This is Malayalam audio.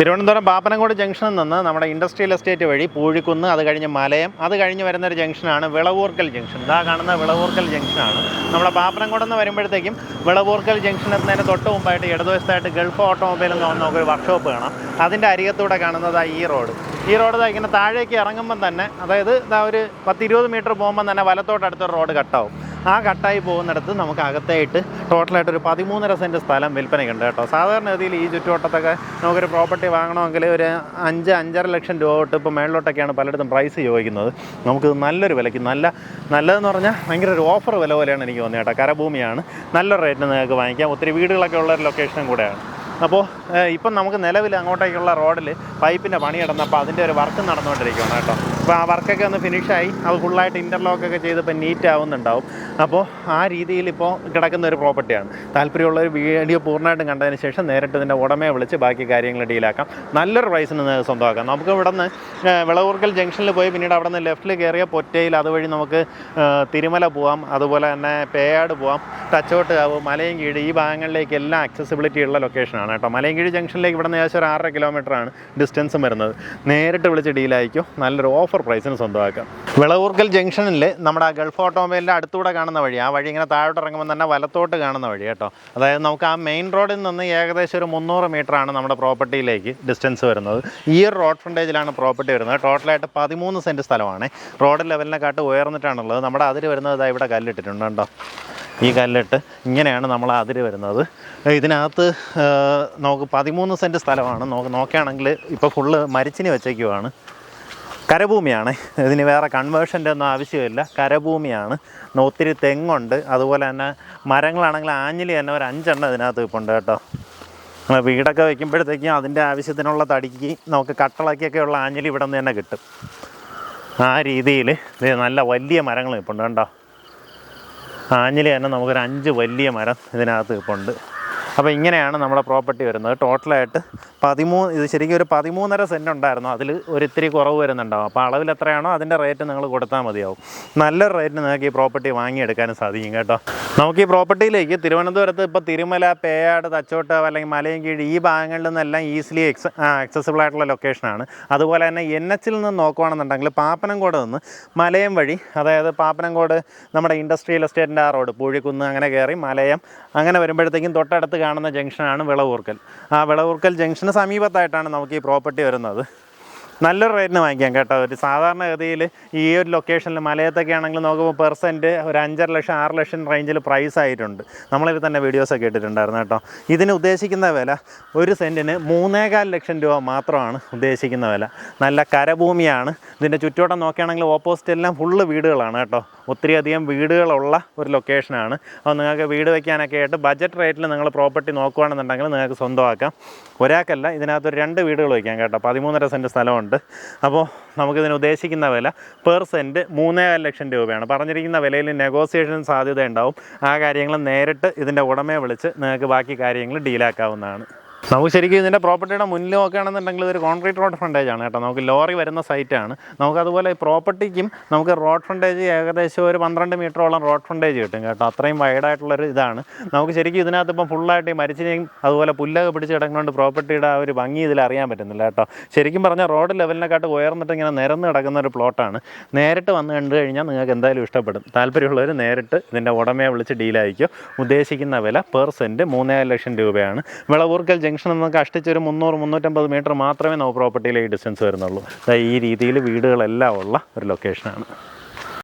തിരുവനന്തപുരം പാപ്പനംകോട് ജംഗ്ഷനിൽ നിന്ന് നമ്മുടെ ഇൻഡസ്ട്രിയൽ എസ്റ്റേറ്റ് വഴി പൂഴിക്കുന്ന് അത് കഴിഞ്ഞ് മലയം അത് കഴിഞ്ഞ് വരുന്ന ഒരു ജംഗ്ഷനാണ് വിളവൂർക്കൽ ജംഗ്ഷൻ. ഇതാ കാണുന്ന വിളവൂർക്കൽ ജംഗ്ഷനാണ്. നമ്മുടെ പാപ്പനംകോട് നിന്ന് വരുമ്പോഴത്തേക്കും വിളവൂർക്കൽ ജംഗ്ഷൻ എത്തുന്നതിന് തൊട്ട് മുമ്പായിട്ട് ഇടതുവശത്തായിട്ട് ഗൾഫ് ഓട്ടോമൊബൈൽ എന്ന് പറഞ്ഞ ഒരു വർക്ക്ഷോപ്പ് കാണാം. അതിന്റെ അരികത്തൂടെ കാണുന്നതാ ഈ റോഡ്. ഈ റോഡ് ഇങ്ങനെ താഴേക്ക് ഇറങ്ങുമ്പം തന്നെ അതായത് ഇതാ ഒരു പത്തിരുപത് മീറ്റർ പോകുമ്പം തന്നെ വലത്തോട്ടടുത്തൊരു റോഡ് കട്ടാവും. ആ കട്ടായി പോകുന്നിടത്ത് നമുക്ക് അകത്തായിട്ട് ടോട്ടലായിട്ട് ഒരു പതിമൂന്നര സെന്റ് സ്ഥലം വിൽപ്പനയ്ക്കുണ്ട് കേട്ടോ. സാധാരണഗതിയിൽ ഈ ചുറ്റുവട്ടത്തൊക്കെ നമുക്കൊരു പ്രോപ്പർട്ടി വാങ്ങണമെങ്കിൽ ഒരു അഞ്ച് അഞ്ചര ലക്ഷം രൂപ തൊട്ട് ഇപ്പോൾ മേളിലോട്ടൊക്കെയാണ് പലയിടത്തും പ്രൈസ് ചോദിക്കുന്നത്. നമുക്ക് നല്ലൊരു വിലയ്ക്ക് നല്ല നല്ലതെന്ന് പറഞ്ഞാൽ ഭയങ്കര ഒരു ഓഫർ വില പോലെയാണ് എനിക്ക് തോന്നിയത് കേട്ടോ. കരഭൂമിയാണ്. നല്ലൊരു റേറ്റിന് നിങ്ങൾക്ക് വാങ്ങിക്കാം. ഒത്തിരി വീടുകളൊക്കെ ഉള്ള ഒരു ലൊക്കേഷനും കൂടെയാണ്. അപ്പോൾ ഇപ്പം നമുക്ക് നിലവിൽ അങ്ങോട്ടേക്കുള്ള റോഡിൽ പൈപ്പിന്റെ പണി കിടന്നപ്പോൾ അതിന്റെ ഒരു വർക്ക് നടന്നുകൊണ്ടിരിക്കുകയാണ് കേട്ടോ. അപ്പോൾ ആ വർക്കൊക്കെ ഒന്ന് ഫിനിഷായി അത് ഫുള്ളായിട്ട് ഇന്റർലോക്കൊക്കെ ചെയ്ത് ഇപ്പം നീറ്റ് ആവുന്നുണ്ടാവും. അപ്പോൾ ആ രീതിയിൽ ഇപ്പോൾ കിടക്കുന്ന ഒരു പ്രോപ്പർട്ടിയാണ് താല്പര്യമുള്ള ഒരു വീഡിയോ പൂർണമായിട്ടും കണ്ടതിന് ശേഷം നേരിട്ട് ഇതിന്റെ ഉടമയെ വിളിച്ച് ബാക്കി കാര്യങ്ങൾ ഡീലാക്കാം നല്ലൊരു പ്രൈസിന് സ്വന്തമാക്കാം. നമുക്ക് ഇവിടെ നിന്ന് വിളവൂർക്കൽ ജംഗ്ഷനിൽ പോയി പിന്നീട് അവിടെ നിന്ന് ലെഫ്റ്റിൽ കയറിയ പൊറ്റയിൽ അതുവഴി നമുക്ക് തിരുമല പോവാം. അതുപോലെ തന്നെ പേയാട് പോവാം. ടച്ചോട്ട് ആവും മലയും കീഴ് ഈ ഭാഗങ്ങളിലേക്ക് എല്ലാം അക്സസിബിലിറ്റി ഉള്ള ലൊക്കേഷനാണ് കേട്ടോ. മലയും കീഴ് ജംഗ്ഷനിലേക്ക് ഇവിടെ നിന്ന് ഏകദേശം ഒരു ആറര കിലോമീറ്ററാണ് ഡിസ്റ്റൻസും വരുന്നത്. നേരിട്ട് വിളിച്ച് ഡീലായിരിക്കും നല്ലൊരു ഓഫർ പ്രൈസിന് സ്വന്തമാക്കാം. വിളവൂർക്കൽ ജംഗ്ഷനിൽ നമ്മുടെ ഗൾഫ് ഓട്ടോമൊബൈലിന്റെ അടുത്തൂടെ കാണുന്ന വഴി ആ വഴി ഇങ്ങനെ താഴോട്ട് ഇറങ്ങുമ്പോൾ തന്നെ വലത്തോട്ട് കാണുന്ന വഴി കേട്ടോ. അതായത് നമുക്ക് ആ മെയിൻ റോഡിൽ നിന്ന് ഏകദേശം ഒരു മുന്നൂറ് ആണ് നമ്മുടെ പ്രോപ്പർട്ടിയിലേക്ക് ഡിസ്റ്റൻസ് വരുന്നത്. ഈ ഒരു റോഡ് ഫ്രണ്ടേജിലാണ് പ്രോപ്പർട്ടി വരുന്നത്. ടോട്ടലായിട്ട് പതിമൂന്ന് സെന്റ് സ്ഥലമാണ്. റോഡ് ലെവലിനെക്കാട്ട് ഉയർന്നിട്ടാണുള്ളത്. നമ്മുടെ അതിര് വരുന്നത് ഇതാ ഇവിടെ കല്ലിട്ടിട്ടുണ്ട് കേട്ടോ ഈ കല്ലിട്ട് ഇങ്ങനെയാണ് നമ്മൾ അതിര് വരുന്നത്. ഇതിനകത്ത് നമുക്ക് പതിമൂന്ന് സെന്റ് സ്ഥലമാണ്. നോക്ക് നോക്കുകയാണെങ്കിൽ ഇപ്പോൾ ഫുള്ള് മരിച്ചിനി വെച്ചേക്കുവാണ്. കരഭൂമിയാണ്. ഇതിന് വേറെ കൺവേർഷന്റെ ഒന്നും ആവശ്യമില്ല. കരഭൂമിയാണ്. ഒത്തിരി തെങ്ങുണ്ട്. അതുപോലെ തന്നെ മരങ്ങളാണെങ്കിൽ ആഞ്ഞിലി തന്നെ ഒരു അഞ്ചെണ്ണം ഇതിനകത്ത് ഇപ്പോൾ ഉണ്ട് കേട്ടോ വീടൊക്കെ വയ്ക്കുമ്പോഴത്തേക്കും അതിന്റെ ആവശ്യത്തിനുള്ള തടിക്ക് നമുക്ക് കട്ടളക്കൊക്കെ ഉള്ള ആഞ്ഞിലി ഇവിടെ നിന്ന് തന്നെ കിട്ടും. ആ രീതിയിൽ ഇത് നല്ല വലിയ മരങ്ങൾ ഇപ്പോൾ ഉണ്ട് കണ്ടോ. ആഞ്ഞിലി തന്നെ നമുക്കൊരു അഞ്ച് വലിയ മരം ഇതിനകത്ത് ഇപ്പോൾ ഉണ്ട് അപ്പോൾ ഇങ്ങനെയാണ് നമ്മുടെ പ്രോപ്പർട്ടി വരുന്നത്. ടോട്ടലായിട്ട് പതിമൂന്ന് ഇത് ശരിക്കും ഒരു പതിമൂന്നര സെന്റ് ഉണ്ടായിരുന്നു. അതിൽ ഒരു ഇത്തിരി കുറവ് വരുന്നുണ്ടാവും. അപ്പോൾ അളവിൽ എത്രയാണോ അതിന്റെ റേറ്റ് നിങ്ങൾ കൊടുത്താൽ മതിയാവും. നല്ലൊരു റേറ്റിന് നിങ്ങൾക്ക് ഈ പ്രോപ്പർട്ടി വാങ്ങിയെടുക്കാനും സാധിക്കും കേട്ടോ. നമുക്ക് ഈ പ്രോപ്പർട്ടിയിലേക്ക് തിരുവനന്തപുരത്ത് ഇപ്പോൾ തിരുമല പേയാട് തച്ചോട്ട് അല്ലെങ്കിൽ മലയും കീഴ് ഈ ഭാഗങ്ങളിൽ നിന്നെല്ലാം ഈസിലി എക്സ് ആക്സസിബിൾ ആയിട്ടുള്ള ലൊക്കേഷനാണ് അതുപോലെ തന്നെ എൻ എച്ചിൽ നിന്ന് നോക്കുകയാണെന്നുണ്ടെങ്കിൽ പാപ്പനംകോട് നിന്ന് മലയം വഴി അതായത് പാപ്പനംകോട് നമ്മുടെ ഇൻഡസ്ട്രിയൽ എസ്റ്റേറ്റിന്റെ ആ റോഡ് പൂഴിക്കുന്ന് അങ്ങനെ കയറി മലയം അങ്ങനെ വരുമ്പോഴത്തേക്കും തൊട്ടടുത്ത് കാണുന്ന ജംഗ്ഷനാണ് വിളവൂർക്കൽ. ആ വിളവൂർക്കൽ ജംഗ്ഷന് സമീപത്തായിട്ടാണ് നമുക്ക് ഈ പ്രോപ്പർട്ടി വരുന്നത്. നല്ലൊരു റേറ്റിന് വാങ്ങിക്കാം കേട്ടോ. ഒരു സാധാരണഗതിയിൽ ഈ ഒരു ലൊക്കേഷനിൽ മലയത്തൊക്കെ ആണെങ്കിൽ നോക്കുമ്പോൾ പെർസെന്റ് ഒരു അഞ്ചര ലക്ഷം ആറ് ലക്ഷം റേഞ്ചിൽ പ്രൈസ് ആയിട്ടുണ്ട്. നമ്മളിത് തന്നെ വീഡിയോസൊക്കെ ഇട്ടിട്ടുണ്ടായിരുന്നു കേട്ടോ. ഇതിന് ഉദ്ദേശിക്കുന്ന വില ഒരു സെന്റിന് മൂന്നേകാൽ ലക്ഷം രൂപ മാത്രമാണ് ഉദ്ദേശിക്കുന്ന വില. നല്ല കരഭൂമിയാണ്. ഇതിന്റെ ചുറ്റോട്ടം നോക്കുകയാണെങ്കിൽ ഓപ്പോസിറ്റ് എല്ലാം ഫുള്ള് വീടുകളാണ് കേട്ടോ. ഒത്തിരി അധികം വീടുകളുള്ള ഒരു ലൊക്കേഷനാണ് അപ്പോൾ നിങ്ങൾക്ക് വീട് വയ്ക്കാനൊക്കെ ആയിട്ട് ബജറ്റ് റേറ്റിൽ നിങ്ങൾ പ്രോപ്പർട്ടി നോക്കുകയാണെന്നുണ്ടെങ്കിൽ നിങ്ങൾക്ക് സ്വന്തമാക്കാം. ഒരാൾക്കല്ല ഇതിനകത്ത് ഒരു രണ്ട് വീടുകൾ വയ്ക്കാം കേട്ടോ. പതിമൂന്നര സെന്റ് സ്ഥലമുണ്ട്. അപ്പോൾ നമുക്കിതിന് ഉദ്ദേശിക്കുന്ന വില പെർ സെന്റ് മൂന്നേകാൽ ലക്ഷം രൂപയാണ്. പറഞ്ഞിരിക്കുന്ന വിലയിൽ നെഗോസിയേഷൻ സാധ്യത ഉണ്ടാവും ആ കാര്യങ്ങൾ നേരിട്ട് ഇതിന്റെ ഉടമയെ വിളിച്ച് നിങ്ങൾക്ക് ബാക്കി കാര്യങ്ങൾ ഡീലാക്കാവുന്നതാണ് നമുക്ക് ശരിക്കും ഇതിന്റെ പ്രോപ്പർട്ടിയുടെ മുന്നിൽ നോക്കുകയാണെന്നുണ്ടെങ്കിൽ ഇതൊരു കോൺക്രീറ്റ് റോഡ് ഫ്രണ്ടേജ് ആണ് കേട്ടോ. നമുക്ക് ലോറി വരുന്ന സൈറ്റാണ് നമുക്ക് അതുപോലെ ഈ പ്രോപ്പർട്ടിക്കും നമുക്ക് റോഡ് ഫ്രണ്ടേജ് ഏകദേശം ഒരു പന്ത്രണ്ട് മീറ്ററോളം റോഡ് ഫ്രണ്ടേജ് കിട്ടും കേട്ടോ. അത്രയും വൈഡായിട്ടുള്ളൊരു ഇതാണ്. നമുക്ക് ശരിക്കും ഇതിനകത്ത് ഇപ്പം ഫുള്ളായിട്ട് ഈ മരിച്ചിനെയും അതുപോലെ പുല്ലൊക്കെ പിടിച്ച് കിടക്കുന്നതുകൊണ്ട് പ്രോപ്പർട്ടിയുടെ ആ ഒരു ഭംഗി ഇതിൽ അറിയാൻ പറ്റുന്നില്ല കേട്ടോ. ശരിക്കും പറഞ്ഞാൽ റോഡ് ലെവലിനെക്കാട്ട് ഉയർന്നിട്ട് ഇങ്ങനെ നിരന്ന് കിടക്കുന്ന ഒരു പ്ലോട്ടാണ് നേരിട്ട് വന്ന് കണ്ടു കഴിഞ്ഞാൽ നിങ്ങൾക്ക് എന്തായാലും ഇഷ്ടപ്പെടും. താല്പര്യമുള്ളവർ നേരിട്ട് ഇതിന്റെ ഉടമയെ വിളിച്ച് ഡീലായിരിക്കും ഉദ്ദേശിക്കുന്ന വില പെർ സെന്റ് മൂന്നേ ലക്ഷം രൂപയാണ്. വിളവൂർക്കൽ ജംഗ്ഷൻ നമുക്ക് കഷ്ടിച്ച് ഒരു മുന്നൂറ് മുന്നൂറ്റമ്പത് മീറ്റർ മാത്രമേ നമുക്ക് പ്രോപ്പർട്ടിയിലേക്ക് ഡിസ്റ്റൻസ് വരുന്നുള്ളൂ. ഈ രീതിയിൽ വീടുകളെല്ലാം ഉള്ള ഒരു ലൊക്കേഷനാണ്